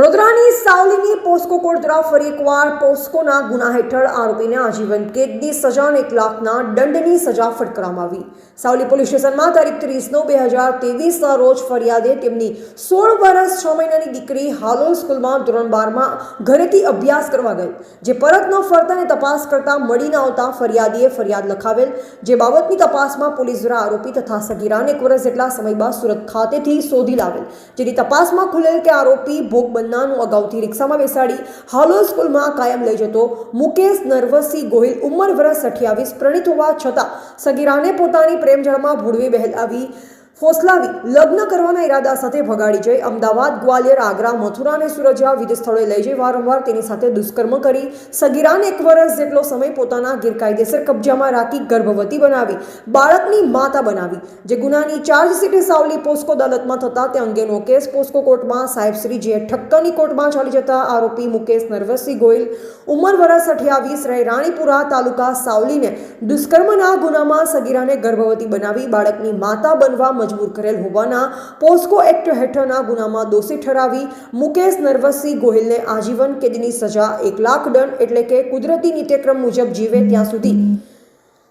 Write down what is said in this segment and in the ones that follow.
વડોદરાની સાવલીની પોસ્કો કોર્ટ દ્વારા ફરી એકવાર પોસ્કોના ગુના હેઠળ આરોપીને આજીવન કેદની સજા અને એક લાખના દંડની સજા ફટકારવામાં આવી. સાવલી પોલીસ સ્ટેશનમાં તારીખ ત્રીસનો બે હજાર ત્રેવીસના રોજ ફરિયાદે તેમની સોળ વર્ષ છ મહિનાની દીકરી હાલોલ સ્કૂલમાં ધોરણ બારમાં ઘરેથી અભ્યાસ કરવા ગઈ, જે પરત ન ફરતા અને તપાસ કરતા મળી ન આવતા ફરિયાદીએ ફરિયાદ લખાવેલ, જે બાબતની તપાસમાં પોલીસ દ્વારા આરોપી તથા સગીરાને એક વર્ષ જેટલા સમય બાદ સુરત ખાતેથી શોધી લાવેલ. જેની તપાસમાં ખુલેલ કે આરોપી ભોગ બનનારનું અગાઉથી રિક્ષામાં બેસાડી હાલોલ સ્કૂલમાં કાયમ લઈ જતો મુકેશ નરવસી ગોહિલ ઉંમર વર્ષ અઠ્યાવીસ, પ્રણીત હોવા છતાં સગીરાને પોતાની પ્રેમજળમાં ભૂળવી બહેલાવી ફોસલાવી લગ્ન કરવાના ઈરાદા સાથે ભગાડી જઈ અમદાવાદ, ગ્વાલિયર, આગ્રા, મથુરા અને સુરત જેવા વિવિધ સ્થળોએ લઈ જઈ વારંવાર તેની સાથે દુષ્કર્મ કરી સગીરાને એક વર્ષ જેટલો સમય પોતાના ગેરકાયદેસર કબજામાં રાખી ગર્ભવતી બનાવી, બાળકની માતા બનાવી. જે ગુનાની ચાર્જશીટ સાવલી પોસ્કો અદાલતમાં થતા તે અંગેનો કેસ પોસ્કો કોર્ટમાં સાહેબ શ્રી જે ઠક્કરની કોર્ટમાં ચાલી જતા આરોપી મુકેશ નરવસી ગોયલ, ઉંમર વર્ષ અઠ્યાવીસ, રહે રાણીપુરા તાલુકા સાવલીને દુષ્કર્મના ગુનામાં સગીરાને ગર્ભવતી બનાવી બાળકની માતા બનવા મજબૂર કરેલ હોવાના પોસ્કો એક્ટ હેઠળના ગુનામાં દોષી ઠરાવી મુકેશ નરવસી ગોહિલને આજીવન કેદની સજા એક લાખ દંડ એટલે કે કુદરતી નિત્યક્રમ મુજબ જીવે ત્યાં સુધી.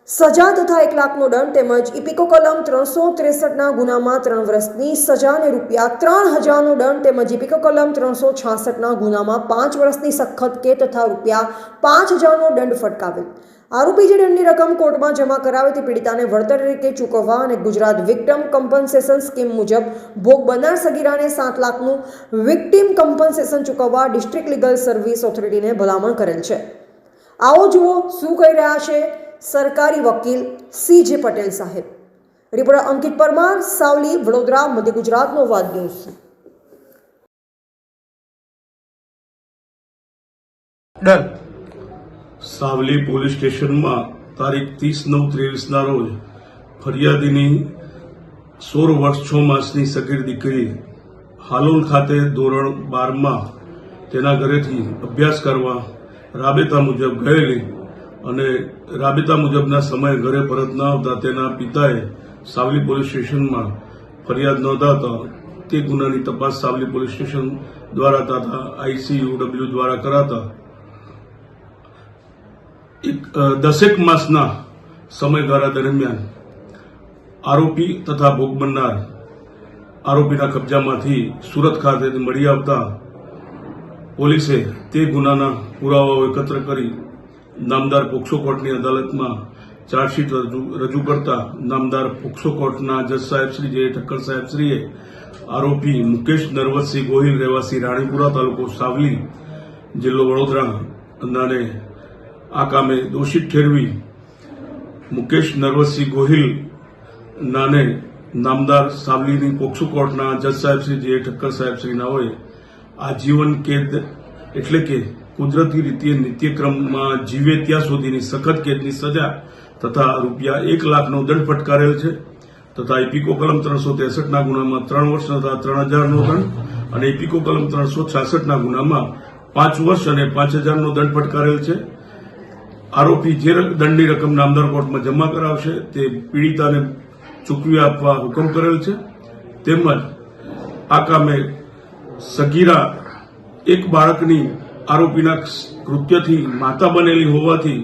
સજા તથા એક લાખનો દંડ તેમજ ઇપિકો કલમ ત્રણસો ત્રેસઠના ગુનામાં ત્રણ વર્ષની સજા અને રૂપિયા ત્રણ હજારનો દંડ તેમજ ઇપિકો કલમ ત્રણસો છાસઠના ગુનામાં પાંચ વર્ષની સખત કે તથા રૂપિયા પાંચ હજારનો દંડ ફટકાવેલ. આરોપી જે દંડની રકમ કોર્ટમાં જમા કરાવે તે પીડિતાને વળતર તરીકે ચૂકવવા અને ગુજરાત વિક્ટમ કમ્પન્સેશન સ્કીમ મુજબ ભોગ બનનાર સગીરાને સાત લાખનું વિક્ટિમ કમ્પન્સેશન ચૂકવવા ડિસ્ટ્રિક્ટ લીગલ સર્વિસ ઓથોરિટીને ભલામણ કરેલ છે. આવો જુઓ, શું કહી રહ્યા છે? સરકારી વકીલ સી જે પટેલ સાહેબ. રિપોર્ટર અંકિત પરમાર સાવલી વડોદરા મધ્ય ગુજરાતનો વાદ ન્યૂઝ. ડન. સાવલી પોલીસ સ્ટેશનમાં તારીખ ત્રીસ નવ ત્રેવીસના રોજ ફરિયાદીની સોળ વર્ષ છ માસની સગીર દીકરી હાલોલ ખાતે ધોરણ બારમાં તેના ઘરેથી અભ્યાસ કરવા રાબેતા મુજબ ગયેલી અને રાબેતા મુજબના સમયે ઘરે પરત ન આવતા તેના પિતાએ સાવલી પોલીસ સ્ટેશનમાં ફરિયાદ નોંધાતા તે ગુનાની તપાસ સાવલી પોલીસ સ્ટેશન દ્વારા તથા આઈસીયુડબ્લ્યુ દ્વારા કરાતા. એક દસેક માસના સમયગાળા દરમિયાન આરોપી તથા ભોગ બનનાર આરોપીના કબજામાંથી સુરત ખાતેથી મળી આવતા પોલીસે તે ગુનાના પુરાવાઓ એકત્ર કરી નામદાર પોક્સો કોર્ટની અદાલતમાં ચાર્જશીટ રજૂ- કરતા નામદાર પોક્સો કોર્ટના જજ સાહેબ શ્રી જે ઠક્કર સાહેબ શ્રીએ આરોપી મુકેશ નરવતસિંહ ગોહિલ રહેવાસી રાણીપુરા તાલુકો સાવલી જિલ્લો વડોદરા નાને આ કામે દોષિત ઠેરવી મુકેશ નરવતસિંહ ગોહિલ નાને નામદાર સાવલીની પોક્સો કોર્ટના જજ સાહેબ શ્રી જે ઠક્કર સાહેબ હોય આજીવન કેદ એટલે કે કુદરતી રીતે નિત્યક્રમમાં જીવે ત્યાં સુધીની સખત કેદની સજા તથા રૂપિયા એક લાખનો દંડ ફટકારેલ છે તથા ઇપિકો કલમ ત્રણસો ત્રેસઠના ગુનામાં ત્રણ વર્ષ તથા ત્રણ હજારનો દંડ અને ઇપિકો કલમ ત્રણસો છાસઠના ગુનામાં પાંચ વર્ષ અને પાંચ હજારનો દંડ ફટકારેલ છે. આરોપી જે દંડની રકમ નામદાર કોર્ટમાં જમા કરાવશે તે પીડિતાને ચૂકવી આપવા હુકમ કરેલ છે. તેમજ આ કામે સગીરા એક બાળકની આરોપીના કૃત્યથી માતા બનેલી હોવાથી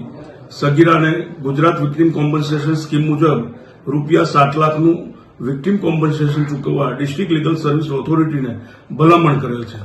સગીરાને ગુજરાત વિક્ટીમ કોમ્પન્સેશન સ્કીમ મુજબ રૂપિયા સાત લાખનું વિક્ટીમ કોમ્પન્સેશન ચૂકવવા ડિસ્ટ્રિક્ટ લીગલ સર્વિસ ઓથોરિટીને ભલામણ કરેલ છે.